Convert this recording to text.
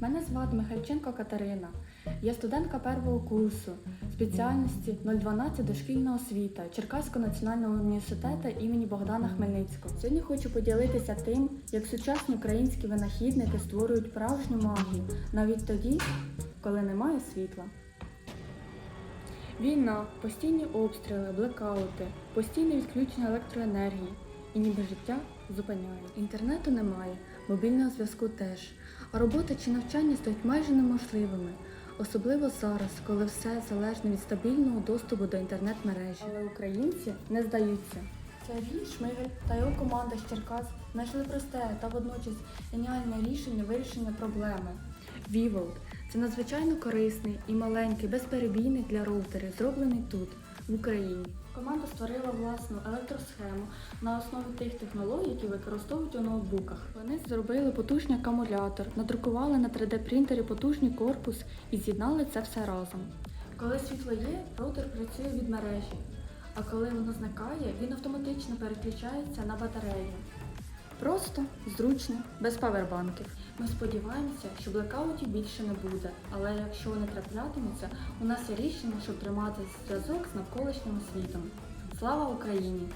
Мене звати Михайлченко Катерина. Я студентка першого курсу спеціальності 012 дошкільна освіта Черкаського національного університету імені Богдана Хмельницького. Сьогодні хочу поділитися тим, як сучасні українські винахідники створюють справжню магію навіть тоді, коли немає світла. Війна, постійні обстріли, блекаути, постійне відключення електроенергії і ніби життя зупиняє. Інтернету немає, мобільного зв'язку теж, а робота чи навчання стають майже неможливими, особливо зараз, коли все залежне від стабільного доступу до інтернет-мережі. Але українці не здаються. Сергій Шмигель та його команда з Черкас знайшли просте та водночас геніальне рішення вирішення проблеми. Vivolt – це надзвичайно корисний і маленький безперебійник для роутерів, зроблений тут, в Україні. Команда створила власну електросхему на основі тих технологій, які використовують у ноутбуках. Вони зробили потужний акумулятор, надрукували на 3D-принтері потужний корпус і з'єднали це все разом. Коли світло є, роутер працює від мережі, а коли воно зникає, він автоматично переключається на батарею. Просто, зручно, без павербанків. Ми сподіваємося, що блекаутів більше не буде, але якщо вони траплятимуться, у нас є рішення, щоб тримати зв'язок з навколишнім світом. Слава Україні!